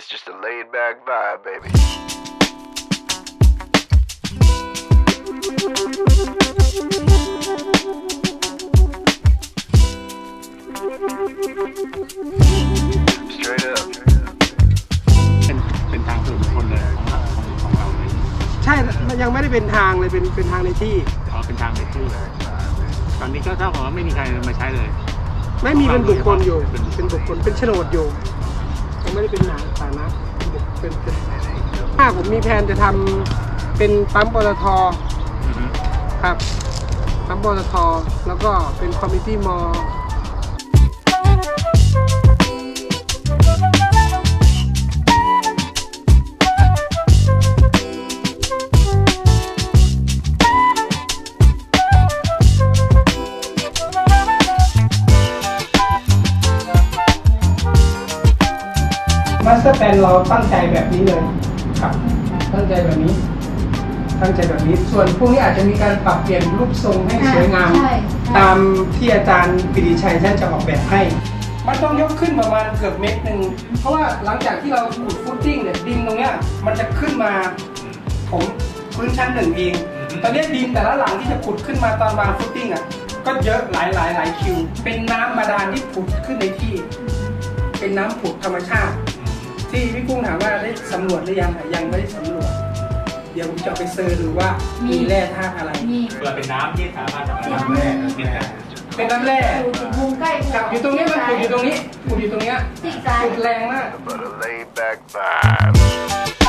It's just a laid back vibe, baby. Straight up. เป็นเป็นทางส่วนบุคคลเลยของเราของของเราเลยใช่ยังไม่ได้เป็นทางเลยเป็นเป็นทางในที่ อ๋อเป็นทางเป็นที่ตอนนี้ก็เท่ากับว่าไม่มีใครมาใช้เลย ไม่มีเป็นบุคคลอยู่ เป็นบุคคลเป็นโฉนดอยู่ยัง ไม่ได้เป็นหนาสาธารณะเป็นเป็นถ้าผมมีแผนจะทำเป็นปั๊มปตทอือฮึครับปั๊มปตทแล้วก็เป็นคอมมิตี้มอ มาสเตอร์แปลนเราตั้งใจแบบนี้เลยครับ ตั้งใจแบบนี้ ตั้งใจแบบนี้ ส่วนพวกนี้อาจจะมีการปรับเปลี่ยนรูปทรงให้สวยงามใช่ตามที่อาจารย์ปิติชัยท่านจะออกแบบให้ มันต้องยกขึ้นประมาณเกือบเมตรหนึ่ง เพราะว่าหลังจากที่เราขุดฟุตติ้งเนี่ยดินตรงเนี้ยมันจะขึ้นมาผมพื้นชั้นหนึ่งเอง ตอนนี้ดินแต่ละหลังที่จะขุดขึ้นมาตอนวางฟุตติ้งอะก็เยอะหลายหลายหลายคิว เป็นน้ำบาดาลที่ผุดขึ้นในที่ เป็นน้ำผุดธรรมชาติ ที่พี่กุ้งถามว่าได้สำรวจหรือยังอะยังไม่ได้สำรวจ เดี๋ยวผมจะเอาไปเซิร์ชดูว่ามีแร่ธาตุอะไร มีเราเป็นน้ำที่สามารถทำให้ที่น้ำทำแร่ให้เป็นน้เป็นน้ำแร่อยู่มุมใกล้กับอยู่ตรงนี้มันขุดอยู่ตรงนี้ขุดอยู่ตรงเนี้ยซีกซ้ายขุดแรงมาก But a laid back vibe.